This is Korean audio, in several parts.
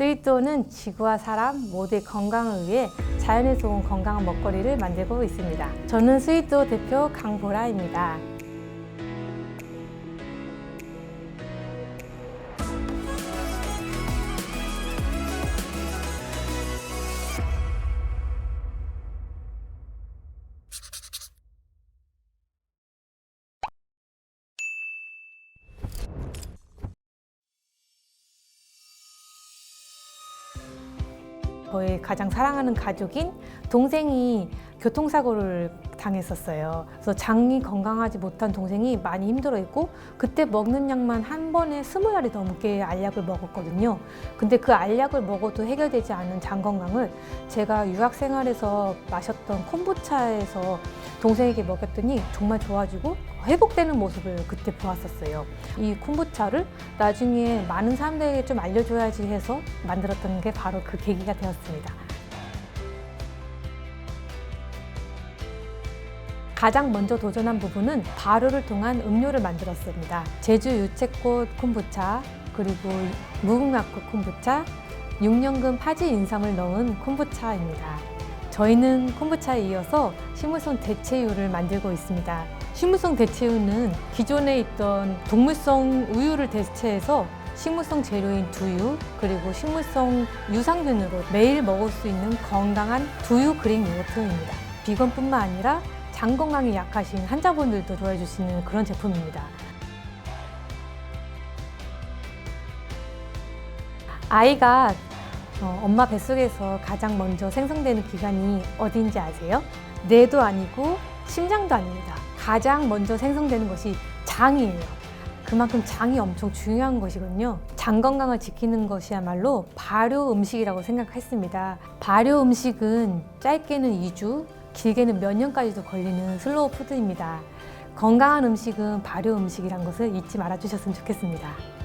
스위트온은 지구와 사람 모두의 건강을 위해 자연에서 온 건강한 먹거리를 만들고 있습니다. 저는 스위트오 대표 강보라입니다. 저의 가장 사랑하는 가족인 동생이 교통사고를 당했었어요. 그래서 장이 건강하지 못한 동생이 많이 힘들어했고 그때 먹는 약만 한 번에 스무 알이 넘게 알약을 먹었거든요. 근데 그 알약을 먹어도 해결되지 않는 장 건강을 제가 유학 생활에서 마셨던 콤부차에서 동생에게 먹였더니 정말 좋아지고 회복되는 모습을 그때 보았었어요. 이 콤부차를 나중에 많은 사람들에게 좀 알려줘야지 해서 만들었던 게 바로 그 계기가 되었습니다. 가장 먼저 도전한 부분은 발효를 통한 음료를 만들었습니다. 제주 유채꽃 콤부차, 그리고 무궁화꽃 콤부차, 6년근 파지 인삼을 넣은 콤부차입니다. 저희는 콤부차에 이어서 식물성 대체유를 만들고 있습니다. 식물성 대체유는 기존에 있던 동물성 우유를 대체해서 식물성 재료인 두유 그리고 식물성 유산균으로 매일 먹을 수 있는 건강한 두유 그릭 요거트입니다. 비건뿐만 아니라 장 건강에 약하신 환자분들도 좋아해 주시는 그런 제품입니다. 아이가 어, 엄마 뱃속에서 가장 먼저 생성되는 기관이 어디인지 아세요? 뇌도 아니고 심장도 아닙니다. 가장 먼저 생성되는 것이 장이에요. 그만큼 장이 엄청 중요한 것이거든요. 장 건강을 지키는 것이야말로 발효 음식이라고 생각했습니다. 발효 음식은 짧게는 2주, 길게는 몇 년까지도 걸리는 슬로우 푸드입니다. 건강한 음식은 발효 음식이란 것을 잊지 말아 주셨으면 좋겠습니다.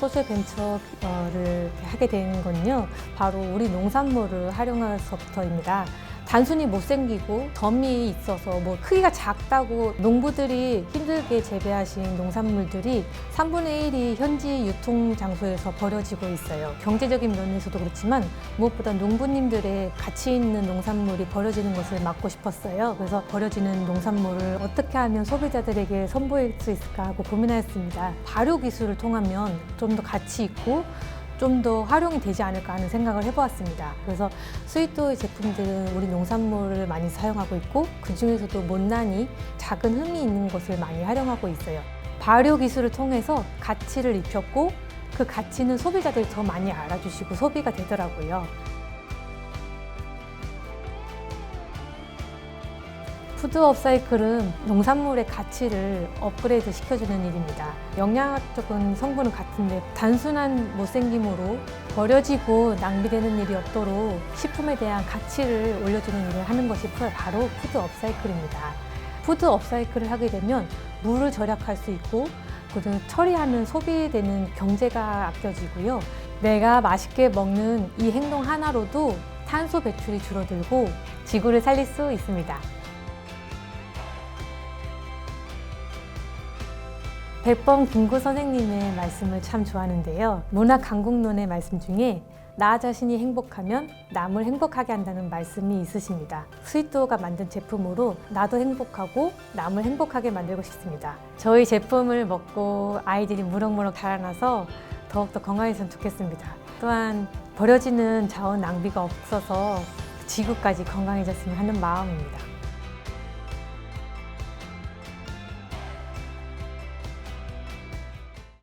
소셜 벤처를 하게 된 건요, 바로 우리 농산물을 활용해서부터입니다. 단순히 못생기고 점이 있어서 뭐 크기가 작다고 농부들이 힘들게 재배하신 농산물들이 3분의 1이 현지 유통 장소에서 버려지고 있어요. 경제적인 면에서도 그렇지만 무엇보다 농부님들의 가치 있는 농산물이 버려지는 것을 막고 싶었어요. 그래서 버려지는 농산물을 어떻게 하면 소비자들에게 선보일 수 있을까 하고 고민하였습니다. 발효 기술을 통하면 좀 더 가치 있고 좀 더 활용이 되지 않을까 하는 생각을 해보았습니다. 그래서 스위트오의 제품들은 우리 농산물을 많이 사용하고 있고 그 중에서도 못난이 작은 흠이 있는 것을 많이 활용하고 있어요. 발효 기술을 통해서 가치를 입혔고 그 가치는 소비자들이 더 많이 알아주시고 소비가 되더라고요. 푸드 업사이클은 농산물의 가치를 업그레이드 시켜주는 일입니다. 영양학적인 성분은 같은데 단순한 못생김으로 버려지고 낭비되는 일이 없도록 식품에 대한 가치를 올려주는 일을 하는 것이 바로 푸드 업사이클입니다. 푸드 업사이클을 하게 되면 물을 절약할 수 있고 그리고 처리하는 소비되는 경제가 아껴지고요. 내가 맛있게 먹는 이 행동 하나로도 탄소 배출이 줄어들고 지구를 살릴 수 있습니다. 백범 김구 선생님의 말씀을 참 좋아하는데요. 문학 강국론의 말씀 중에 나 자신이 행복하면 남을 행복하게 한다는 말씀이 있으십니다. 스위트오가 만든 제품으로 나도 행복하고 남을 행복하게 만들고 싶습니다. 저희 제품을 먹고 아이들이 무럭무럭 자라나서 더욱더 건강해졌으면 좋겠습니다. 또한 버려지는 자원 낭비가 없어서 지구까지 건강해졌으면 하는 마음입니다.